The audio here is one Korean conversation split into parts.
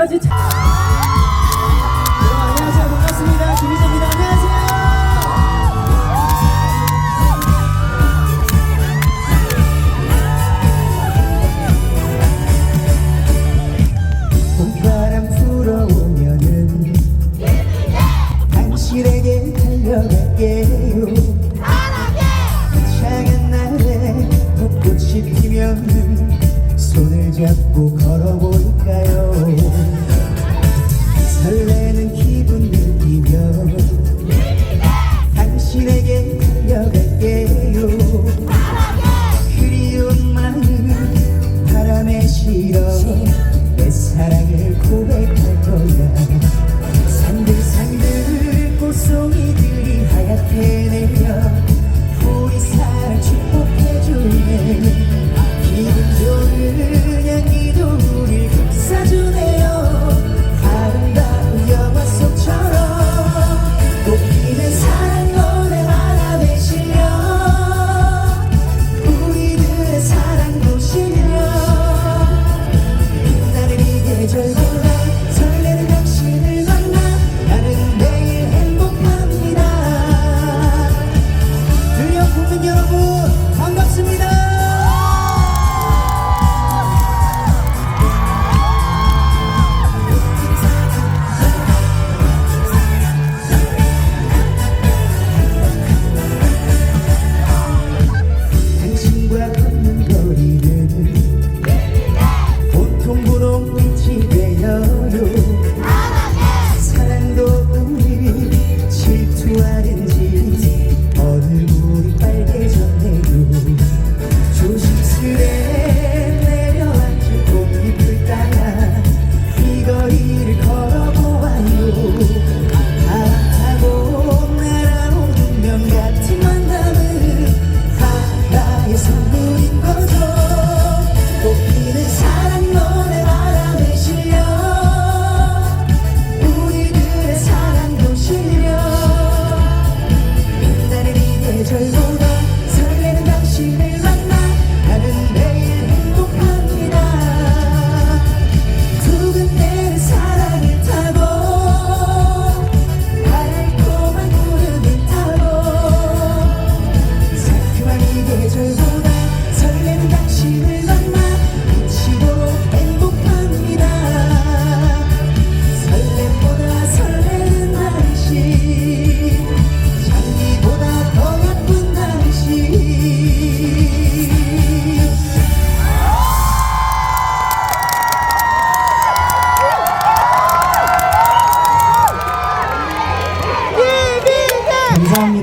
끝까지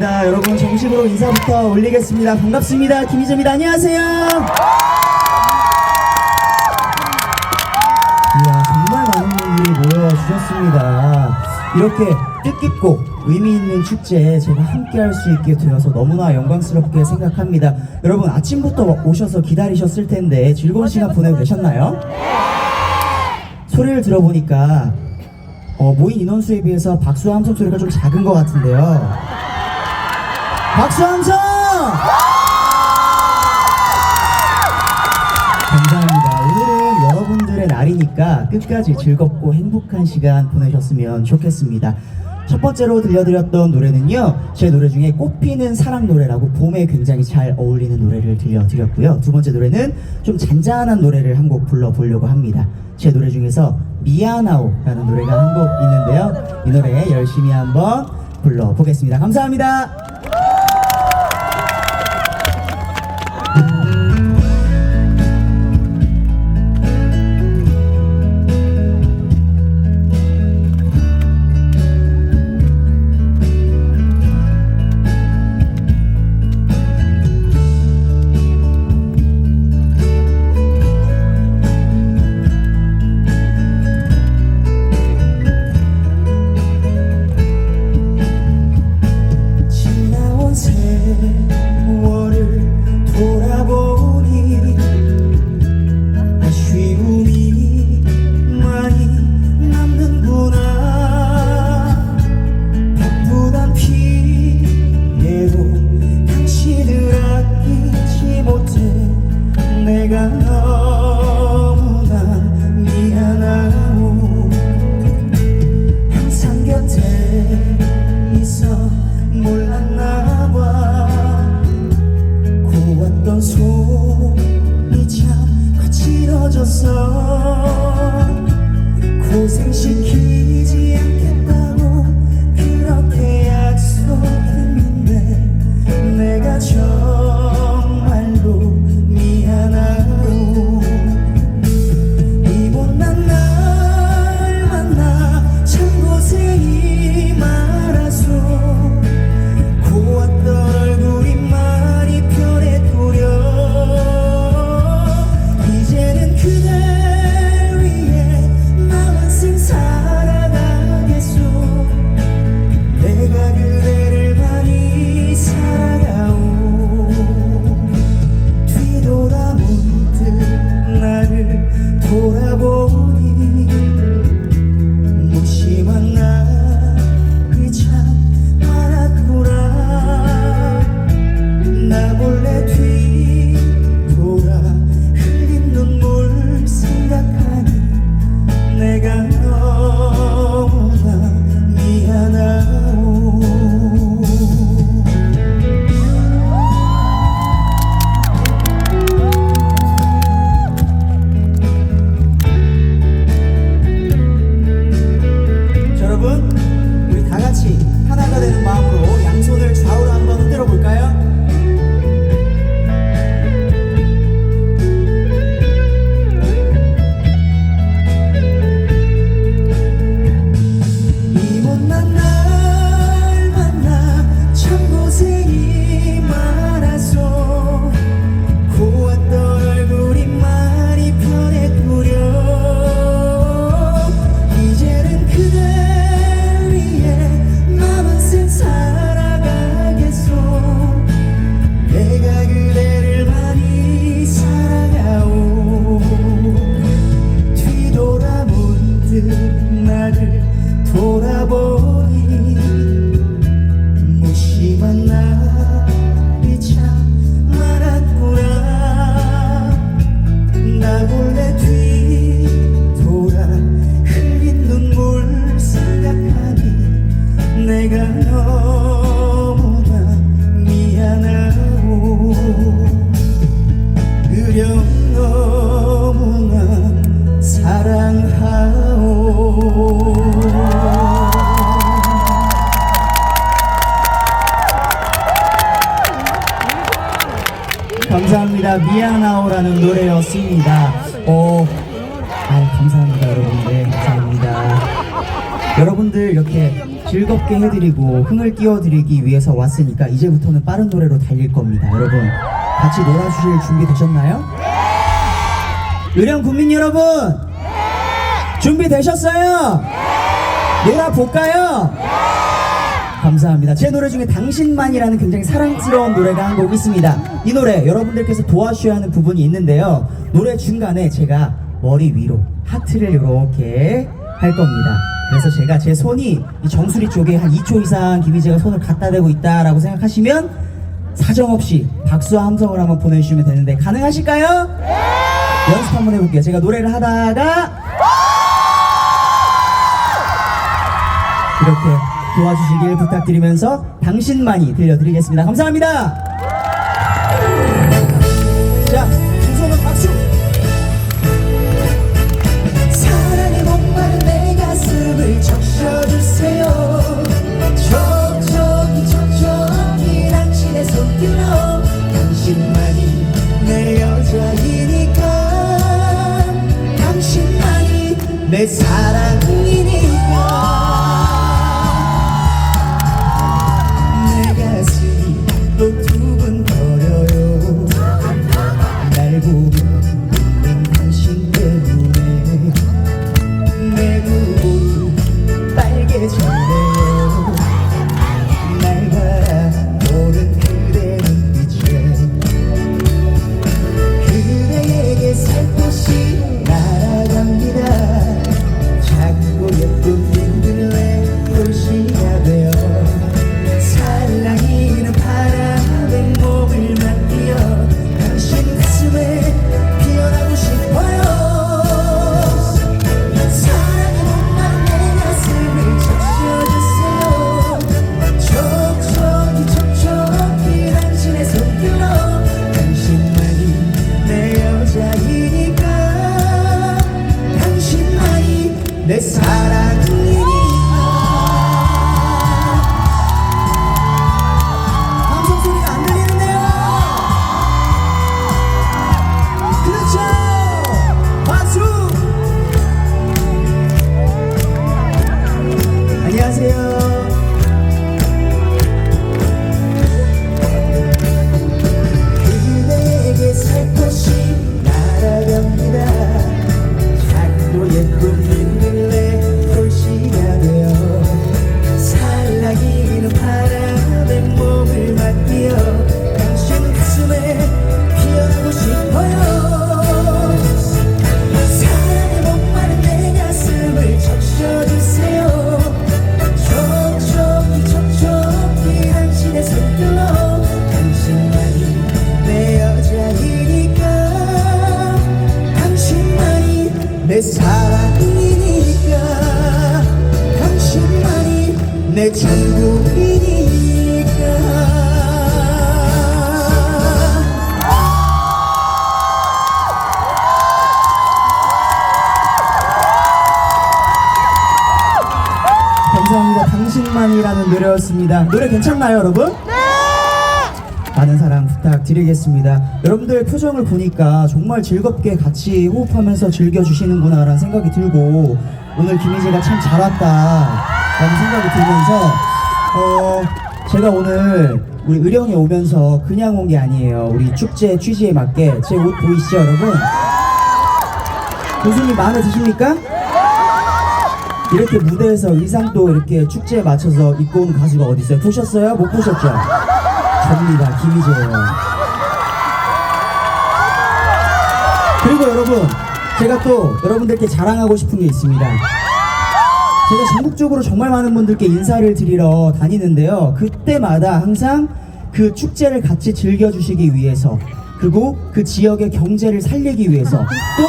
감사합니다. 여러분 정식으로 인사부터 올리겠습니다. 반갑습니다. 김희재입니다. 안녕하세요. 이야 정말 많은 분들이 모여주셨습니다. 이렇게 뜻깊고 의미 있는 축제에 제가 함께 할 수 있게 되어서 너무나 영광스럽게 생각합니다. 여러분 아침부터 오셔서 기다리셨을 텐데 즐거운 시간 보내고 계셨나요? 소리를 들어보니까 어, 모인 인원수에 비해서 박수 함성 소리가 좀 작은 것 같은데요. 박수 함성! 감사합니다. 오늘은 여러분들의 날이니까 끝까지 즐겁고 행복한 시간 보내셨으면 좋겠습니다. 첫 번째로 들려드렸던 노래는요, 제 노래 중에 꽃피는 사랑 노래라고 봄에 굉장히 잘 어울리는 노래를 들려드렸고요. 두 번째 노래는 좀 잔잔한 노래를 한 곡 불러보려고 합니다. 제 노래 중에서 미안하오라는 노래가 한 곡 있는데요. 이 노래 열심히 한번 불러보겠습니다. 감사합니다. 미안하오라는 노래였습니다. 어, 아, 감사합니다, 여러분들. 감사합니다. 여러분들 이렇게 즐겁게 해드리고 흥을 띄워드리기 위해서 왔으니까 이제부터는 빠른 노래로 달릴 겁니다. 여러분, 같이 놀아주실 준비 되셨나요? 의령 국민 여러분! 준비 되셨어요? 놀아볼까요? 감사합니다. 제 노래 중에 당신만이라는 굉장히 사랑스러운 노래가 한 곡 있습니다. 이 노래 여러분들께서 도와주셔야 하는 부분이 있는데요. 노래 중간에 제가 머리 위로 하트를 이렇게 할 겁니다. 그래서 제가 제 손이 이 정수리 쪽에 한 2초 이상 김희재가 손을 갖다 대고 있다라고 생각하시면 사정없이 박수와 함성을 한번 보내주시면 되는데 가능하실까요? 연습 한번 해볼게요. 제가 노래를 하다가 이렇게 도와주시길 부탁드리면서 당신만이 들려드리겠습니다. 감사합니다. 자, 두 손은 박수. 사랑의 목마른 내 가슴을 적셔주세요. 촉촉이 촉촉이 당신의 손길로 당신만이 내 여자이니까 당신만이 내 사랑이니 노래였습니다. 노래 괜찮나요, 여러분? 네! 많은 사랑 부탁드리겠습니다. 여러분들 표정을 보니까 정말 즐겁게 같이 호흡하면서 즐겨주시는구나라는 생각이 들고 오늘 김희재가 참 잘 왔다라는 생각이 들면서 어 제가 오늘 우리 의령에 오면서 그냥 온 게 아니에요. 우리 축제 취지에 맞게 제 옷 보이시죠, 여러분? 교수님 마음에 드십니까? 이렇게 무대에서 의상도 이렇게 축제에 맞춰서 입고 온 가수가 어디 있어요? 보셨어요? 못 보셨죠? 접니다. 김희재예요. 그리고 여러분 제가 또 여러분들께 자랑하고 싶은 게 있습니다. 제가 전국적으로 정말 많은 분들께 인사를 드리러 다니는데요. 그때마다 항상 그 축제를 같이 즐겨주시기 위해서 그리고 그 지역의 경제를 살리기 위해서 또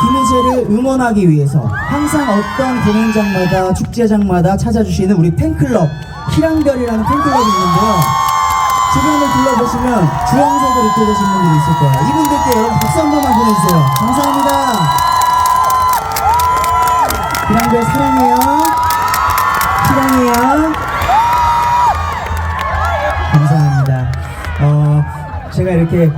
김희재를 응원하기 위해서 항상 어떤 공연장마다 축제장마다 찾아주시는 우리 팬클럽 희랑별이라는 팬클럽이 있는데요. 주변을 둘러보시면 주황색을 입고 계신 분들이 있을 거예요. 이분들께 여러분 박수 한 번만 보내주세요. 감사합니다. 희랑별 사랑해요. 희랑해요. 감사합니다. 어, 제가 이렇게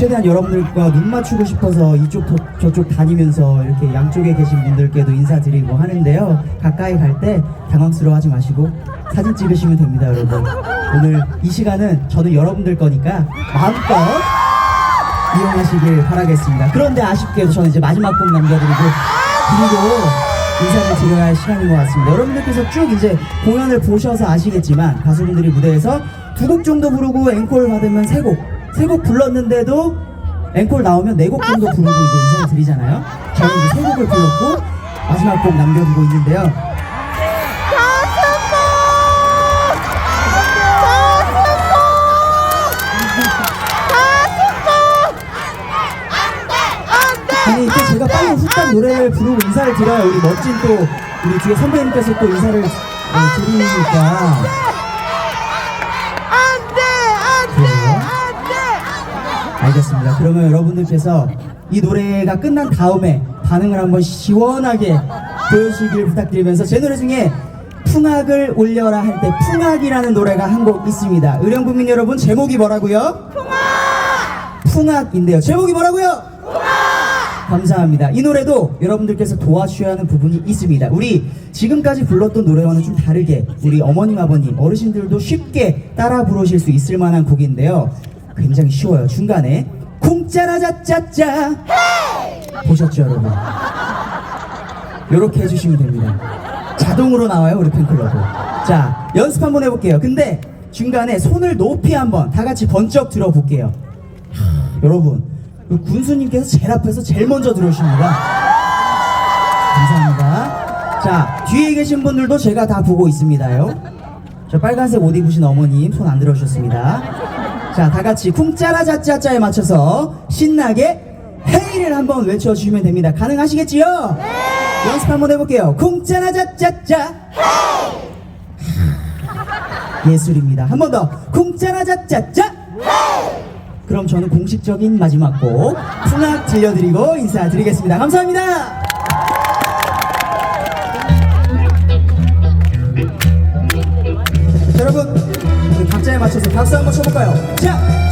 최대한 여러분들과 눈 맞추고 싶어서 이쪽 저, 저쪽 다니면서 이렇게 양쪽에 계신 분들께도 인사드리고 하는데요. 가까이 갈 때 당황스러워하지 마시고 사진 찍으시면 됩니다, 여러분. 오늘 이 시간은 저는 여러분들 거니까 마음껏 이용하시길 바라겠습니다. 그런데 아쉽게도 저는 이제 마지막 곡 남겨드리고 그리고 인사를 드려야 할 시간인 것 같습니다. 여러분들께서 쭉 이제 공연을 보셔서 아시겠지만 가수분들이 무대에서 두 곡 정도 부르고 앵콜 받으면 세 곡, 세 곡 불렀는데도 앵콜 나오면 네 곡 정도 부르고 이제 인사를 드리잖아요. 저는 이제 세 곡을 불렀고 마지막 곡 남겨두고 있는데요. 아니 이때 제가 빨리 후딱 노래를 부르고 인사를 드려야 우리 멋진 또 우리 뒤에 선배님께서 또 인사를 어, 드리니까 알겠습니다. 그러면 여러분들께서 이 노래가 끝난 다음에 반응을 한번 시원하게 보여주시길 부탁드리면서 제 노래 중에 풍악을 올려라 할 때 풍악이라는 노래가 한 곡 있습니다. 의령국민 여러분 제목이 뭐라고요? 풍악! 풍악인데요. 제목이 뭐라고요? 감사합니다. 이 노래도 여러분들께서 도와주셔야 하는 부분이 있습니다. 우리 지금까지 불렀던 노래와는 좀 다르게 우리 어머님, 아버님, 어르신들도 쉽게 따라 부르실 수 있을 만한 곡인데요. 굉장히 쉬워요. 중간에 쿵짜라짜짜짜 보셨죠, 여러분? 이렇게 해주시면 됩니다. 자동으로 나와요, 우리 팬클럽은. 자, 연습 한번 해볼게요. 근데 중간에 손을 높이 한번 다 같이 번쩍 들어볼게요. 여러분, 그 군수님께서 제일 앞에서 제일 먼저 들어오십니다. 감사합니다. 자, 뒤에 계신 분들도 제가 다 보고 있습니다요. 저 빨간색 옷 입으신 어머님 손 안 들어오셨습니다. 자, 다 같이 쿵짜라짜짜짜에 맞춰서 신나게 헤이를 한번 외쳐주시면 됩니다. 가능하시겠지요? 연습 한번 해볼게요. 쿵짜라짜짜짜. 예술입니다. 한 번 더. 쿵짜라짜짜짜. 그럼 저는 공식적인 마지막 곡 풍악 들려드리고 인사드리겠습니다. 감사합니다. 맞춰서 박수 한번 쳐볼까요? 자,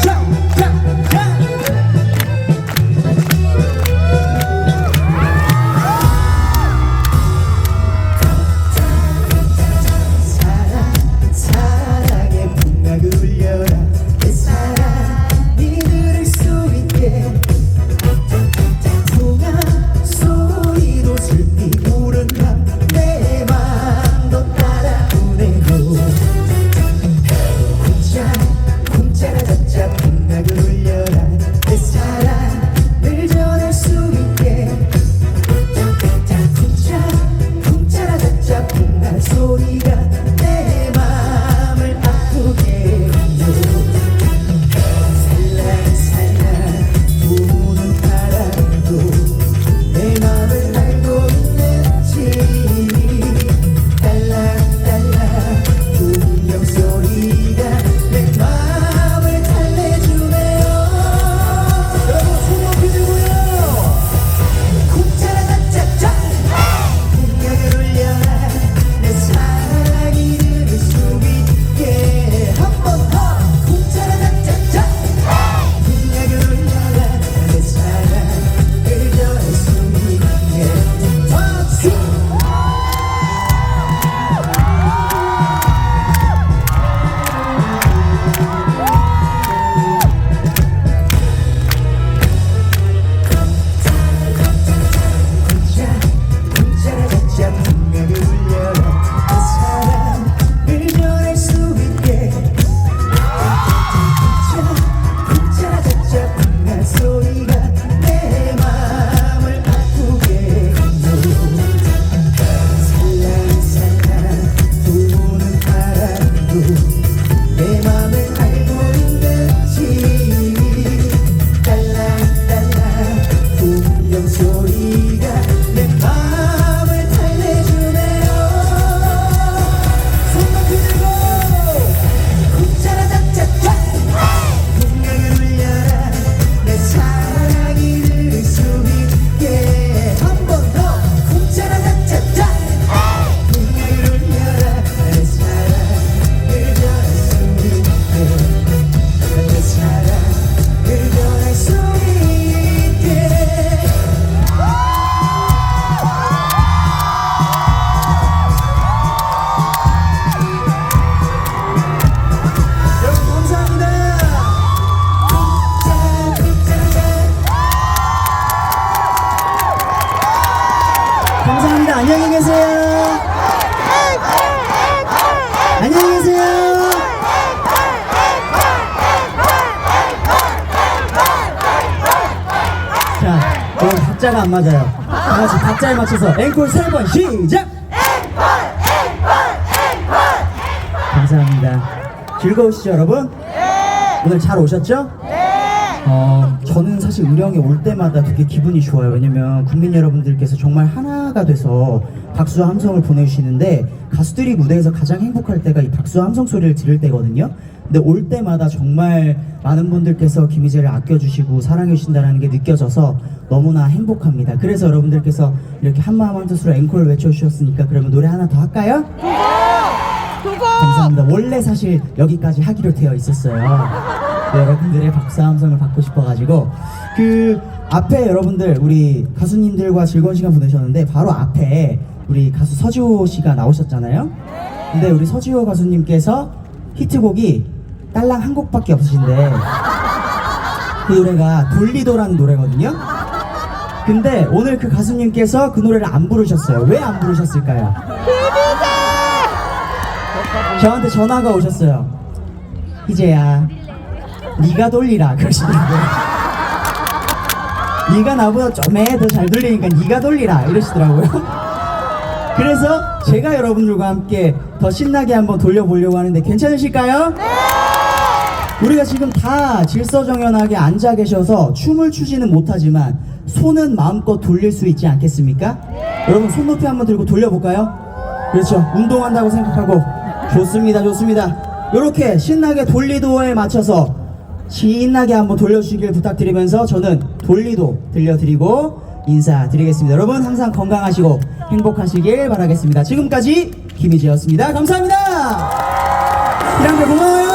안 맞아요. 다 같이 박자에 맞춰서 앵콜 세 번 시작! 감사합니다. 즐거우시죠, 여러분? 오늘 잘 오셨죠? 어, 저는 사실 의령에 올 때마다 되게 기분이 좋아요. 왜냐면 국민 여러분들께서 정말 하나가 돼서 박수와 함성을 보내주시는데 가수들이 무대에서 가장 행복할 때가 이 박수와 함성 소리를 들을 때거든요. 근데 올 때마다 정말 많은 분들께서 김희재를 아껴주시고 사랑해주신다는 게 느껴져서 너무나 행복합니다. 그래서 여러분들께서 이렇게 한마음 한뜻으로 앵콜을 외쳐주셨으니까 그러면 노래 하나 더 할까요? 감사합니다. 원래 사실 여기까지 하기로 되어 있었어요. 네, 여러분들의 박수 함성을 받고 싶어가지고 그 앞에 여러분들 우리 가수님들과 즐거운 시간 보내셨는데 바로 앞에 우리 가수 서지호 씨가 나오셨잖아요. 근데 우리 서지호 가수님께서 히트곡이 딸랑 한 곡밖에 없으신데 그 노래가 돌리도라는 노래거든요. 근데 오늘 그 가수님께서 그 노래를 안 부르셨어요. 왜 안 부르셨을까요? 저한테 전화가 오셨어요. 희재야, 네가 돌리라 그러시더라고요. 네가 나보다 좀에 더잘 돌리니까 네가 돌리라 이러시더라고요. 그래서 제가 여러분들과 함께 더 신나게 한번 돌려보려고 하는데 괜찮으실까요? 우리가 지금 다 질서정연하게 앉아 계셔서 춤을 추지는 못하지만 손은 마음껏 돌릴 수 있지 않겠습니까? 여러분 손 높이 한번 들고 돌려볼까요? 그렇죠. 운동한다고 생각하고 좋습니다, 좋습니다. 이렇게 신나게 돌리도에 맞춰서 신나게 한번 돌려주시길 부탁드리면서 저는 돌리도 들려드리고 인사드리겠습니다. 여러분 항상 건강하시고 행복하시길 바라겠습니다. 지금까지 김희재였습니다. 감사합니다. 이랑배 고마워요.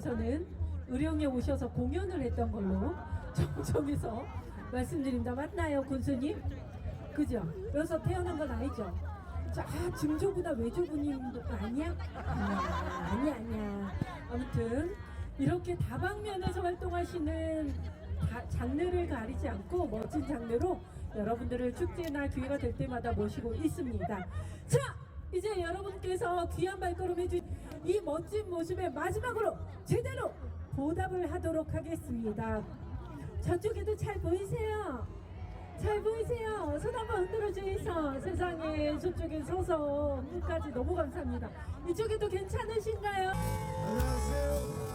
교수님께서는 의령에 오셔서 공연을 했던 걸로 정정해서 말씀드립니다. 맞나요, 군수님? 그죠? 여기서 태어난 건 아니죠? 자, 아, 증조부나 외조부님도 아니야? 아니야, 아니야, 아니야. 아무튼 이렇게 다방면에서 활동하시는 다- 장르를 가리지 않고 멋진 장르로 여러분들을 축제나 기회가 될 때마다 모시고 있습니다. 자, 이제 여러분께서 귀한 발걸음 해준 이 멋진 모습에 마지막으로 제대로 보답을 하도록 하겠습니다. 저쪽에도 잘 보이세요? 잘 보이세요? 손 한번 흔들어 주이소. 세상에 저쪽에 서서 끝까지 너무 감사합니다. 이쪽에도 괜찮으신가요? 안녕하세요.